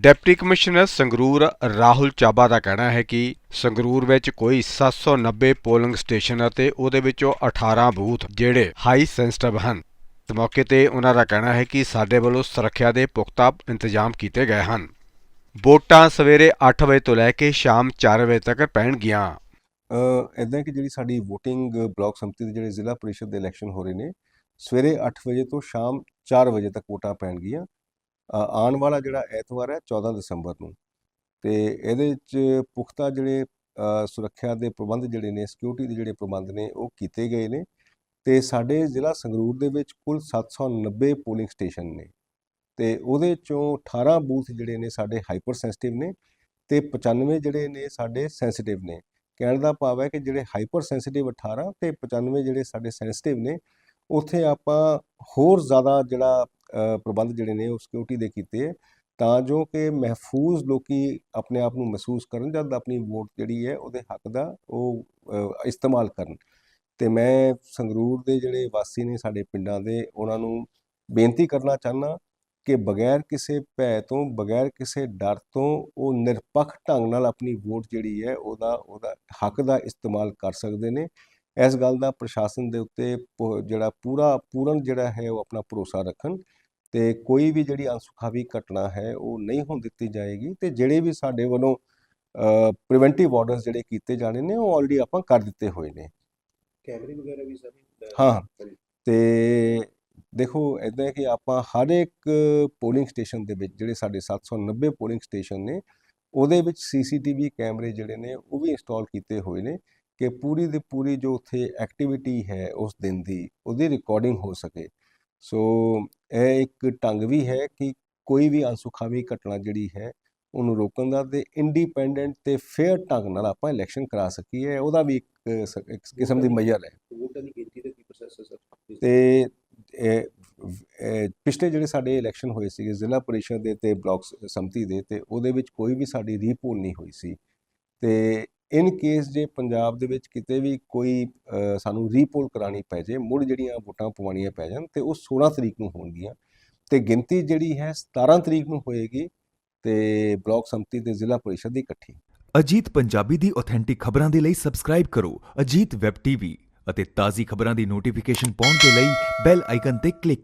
Deputy commissioner Sangrur Rahul Chaba ਦਾ ਕਹਿਣਾ ਹੈ ਕਿ ਸੰਗਰੂਰ ਵਿੱਚ ਕੋਈ 790 ਪੋਲਿੰਗ ਸਟੇਸ਼ਨ ਅਤੇ ਉਹਦੇ ਵਿੱਚੋਂ 18 ਬੂਥ ਜਿਹੜੇ ਹਾਈ ਸੈਂਸਿਟਿਵ ਹਨ। ਇਸ ਮੌਕੇ ਤੇ ਉਹਨਾਂ ਦਾ ਕਹਿਣਾ ਹੈ ਕਿ ਸਾਡੇ ਵੱਲੋਂ ਸੁਰੱਖਿਆ ਦੇ ਪੁਖਤਾ ਇੰਤਜ਼ਾਮ ਕੀਤੇ ਗਏ ਹਨ। ਵੋਟਾਂ ਸਵੇਰੇ 8 ਵਜੇ ਤੋਂ ਲੈ ਕੇ ਸ਼ਾਮ 4 ਵਜੇ ਤੱਕ ਪੈਣਗੀਆਂ। ਇਦਾਂ ਕਿ ਜਿਹੜੀ ਸਾਡੀ VOTING ਬਲਾਕ ਸੰਮਤੀ ਦੇ ਜਿਹੜੇ ਜ਼ਿਲ੍ਹਾ ਪਰਿਸ਼ਦ ਦੇ ਇਲੈਕਸ਼ਨ ਹੋ ਰਹੇ ਨੇ, ਸਵੇਰੇ 8 ਵਜੇ ਤੋਂ ਸ਼ਾਮ 4 ਵਜੇ ਤੱਕ ਵੋਟਾਂ ਪੈਣਗੀਆਂ। ਆਉਣ ਵਾਲਾ ਜਿਹੜਾ ਐਤਵਾਰ ਹੈ 14 ਦਸੰਬਰ ਨੂੰ। ਤੇ ਇਹਦੇ ਵਿੱਚ ਪੁਖਤਾ ਜਿਹੜੇ ਸੁਰੱਖਿਆ ਦੇ ਪ੍ਰਬੰਧ ਜਿਹੜੇ ਨੇ ਸਿਕਿਉਰਿਟੀ ਦੇ ਜਿਹੜੇ ਪ੍ਰਬੰਧ ਨੇ, ਉਹ ਕੀਤੇ ਗਏ ਨੇ। ਤੇ ਸਾਡੇ ਜ਼ਿਲ੍ਹਾ ਸੰਗਰੂਰ ਦੇ ਵਿੱਚ ਕੁੱਲ 790 ਪੋਲਿੰਗ ਸਟੇਸ਼ਨ ਨੇ। ਤੇ ਉਹਦੇ ਚੋਂ 18 ਬੂਥ ਜਿਹੜੇ ਨੇ, ਸਾਡੇ ਹਾਈਪਰ ਸੈਂਸਿਟਿਵ ਨੇ ਤੇ 95 ਜਿਹੜੇ ਨੇ, ਸਾਡੇ ਸੈਂਸਿਟਿਵ ਨੇ। ਕਹਿਣ ਦਾ ਭਾਵ ਹੈ ਕਿ ਜਿਹੜੇ ਹਾਈਪਰ ਸੈਂਸਿਟਿਵ 18 ਤੇ 95 ਜਿਹੜੇ ਸਾਡੇ ਸੈਂਸਿਟਿਵ ਨੇ, ਉੱਥੇ ਆਪਾਂ ਹੋਰ ਜ਼ਿਆਦਾ ਜਿਹੜਾ ਪ੍ਰਬੰਧ ਜਿਹੜੇ ਨੇ ਉਹ ਸਿਕਿਉਰਿਟੀ ਦੇ ਕੀਤੇ ਹੈ ਤਾਂ ਜੋ ਕਿ ਮਹਿਫੂਜ਼ ਲੋਕੀ ਆਪਣੇ ਆਪ ਨੂੰ ਮਹਿਸੂਸ ਕਰਨ ਜਦ ਆਪਣੀ ਵੋਟ ਜਿਹੜੀ ਹੈ ਉਹਦੇ ਹੱਕ ਦਾ ਉਹ ਇਸਤੇਮਾਲ ਕਰਨ। ਤੇ ਮੈਂ ਸੰਗਰੂਰ ਦੇ ਜਿਹੜੇ ਵਾਸੀ ਨੇ ਸਾਡੇ ਪਿੰਡਾਂ ਦੇ, ਉਹਨਾਂ ਨੂੰ ਬੇਨਤੀ ਕਰਨਾ ਚਾਹਨਾ ਕਿ ਬਗੈਰ ਕਿਸੇ ਭੈ ਤੋਂ, ਬਗੈਰ ਕਿਸੇ ਡਰ ਤੋਂ ਉਹ ਨਿਰਪੱਖ ਢੰਗ ਨਾਲ ਆਪਣੀ ਵੋਟ ਜਿਹੜੀ ਹੈ ਉਹਦਾ ਉਹਦਾ ਹੱਕ ਦਾ ਇਸਤੇਮਾਲ ਕਰ ਸਕਦੇ ਨੇ ਇਸ ਗੱਲ ਦਾ ਪ੍ਰਸ਼ਾਸਨ ਦੇ ਉੱਤੇ ਜਿਹੜਾ ਪੂਰਾ ਪੂਰਨ ਜਿਹੜਾ ਹੈ ਉਹ ਆਪਣਾ ਭਰੋਸਾ ਰੱਖਣ ਤੇ ਕੋਈ ਵੀ ਜਿਹੜੀ ਅਨਸੁਖਾਵੀ ਘਟਨਾ ਹੈ ਉਹ ਨਹੀਂ ਹੋਣ ਦਿੱਤੀ ਜਾਏਗੀ ਤੇ ਜਿਹੜੇ ਵੀ ਸਾਡੇ ਵੱਲੋਂ ਪ੍ਰੀਵੈਂਟਿਵ ਆਰਡਰਸ ਜਿਹੜੇ ਕੀਤੇ ਜਾਣੇ ਨੇ ਉਹ ਆਲਰੇਡੀ ਆਪਾਂ ਕਰ ਦਿੱਤੇ ਹੋਏ ਨੇ। ਕੈਮਰੇ ਵਗੈਰਾ ਵੀ ਸਰ ਹਾਂ ਤੇ ਦੇਖੋ ਇਦਾਂ ਹੈ ਕਿ ਆਪਾਂ ਹਰ ਇੱਕ ਪੋਲਿੰਗ ਸਟੇਸ਼ਨ ਦੇ ਵਿੱਚ ਜਿਹੜੇ ਸਾਡੇ 790 ਪੋਲਿੰਗ ਸਟੇਸ਼ਨ ਨੇ ਉਹਦੇ ਵਿੱਚ ਸੀਸੀਟੀਵੀ ਕੈਮਰੇ ਜਿਹੜੇ ਨੇ ਉਹ ਵੀ ਇੰਸਟਾਲ ਕੀਤੇ ਹੋਏ ਨੇ। ਕਿ ਪੂਰੀ ਦੀ ਪੂਰੀ ਜੋ ਉੱਥੇ ਐਕਟੀਵਿਟੀ ਹੈ ਉਸ ਦਿਨ ਦੀ ਉਹਦੀ ਰਿਕਾਰਡਿੰਗ ਹੋ ਸਕੇ। ਸੋ ਇਹ ਇੱਕ ਢੰਗ ਵੀ ਹੈ ਕਿ ਕੋਈ ਵੀ ਅਨਸੁਖਾਵੀ ਘਟਨਾ ਜਿਹੜੀ ਹੈ ਉਹਨੂੰ ਰੋਕਣ ਦਾ ਤੇ ਇੰਡੀਪੈਂਡੈਂਟ ਤੇ ਫੇਅਰ ਢੰਗ ਨਾਲ ਆਪਾਂ ਇਲੈਕਸ਼ਨ ਕਰਾ ਸਕੀਏ ਉਹਦਾ ਵੀ ਇੱਕ ਕਿਸਮ ਦੀ ਮਜ਼ਲ ਹੈ ਤੇ ਪਿਛਲੇ ਜਿਹੜੇ ਸਾਡੇ ਇਲੈਕਸ਼ਨ ਹੋਏ ਸੀਗੇ ਜ਼ਿਲ੍ਹਾ ਪਰਿਸ਼ਦ ਦੇ ਤੇ ਬਲਾਕ ਸੰਮਤੀ ਦੇ ਤੇ ਉਹਦੇ ਵਿੱਚ ਕੋਈ ਵੀ ਸਾਡੀ ਰੀਪੋਲ ਨਹੀਂ ਹੋਈ ਸੀ। ਤੇ ਇਨ ਕੇਸ ਜੇ ਪੰਜਾਬ ਦੇ ਵਿੱਚ ਕਿਤੇ ਵੀ ਕੋਈ ਸਾਨੂੰ ਰੀਪੋਲ ਕਰਾਣੀ ਪੈ ਜੇ, ਮੁੜ ਜਿਹੜੀਆਂ ਵੋਟਾਂ ਪਵਾਉਣੀਆਂ ਪੈ ਜਾਣ ਤੇ ਉਹ 16 ਤਰੀਕ ਨੂੰ ਹੋਣਗੀਆਂ। ਤੇ ਗਿਣਤੀ ਜਿਹੜੀ ਹੈ 17 ਤਰੀਕ ਨੂੰ ਹੋਏਗੀ ਤੇ ਬਲਾਕ ਸੰਮਤੀ ਤੇ ਜ਼ਿਲ੍ਹਾ ਪਰਿਸ਼ਦ ਦੀ ਇਕੱਠੀ। ਅਜੀਤ ਪੰਜਾਬੀ ਦੀ ਆਥੈਂਟਿਕ ਖਬਰਾਂ ਦੇ ਲਈ ਸਬਸਕ੍ਰਾਈਬ ਕਰੋ ਅਜੀਤ ਵੈਬ ਟੀਵੀ ਅਤੇ ਤਾਜ਼ੀ ਖਬਰਾਂ ਦੀ ਨੋਟੀਫਿਕੇਸ਼ਨ ਪਾਉਣ ਦੇ ਲਈ ਬੈਲ ਆਈਕਨ ਤੇ ਕਲਿੱਕ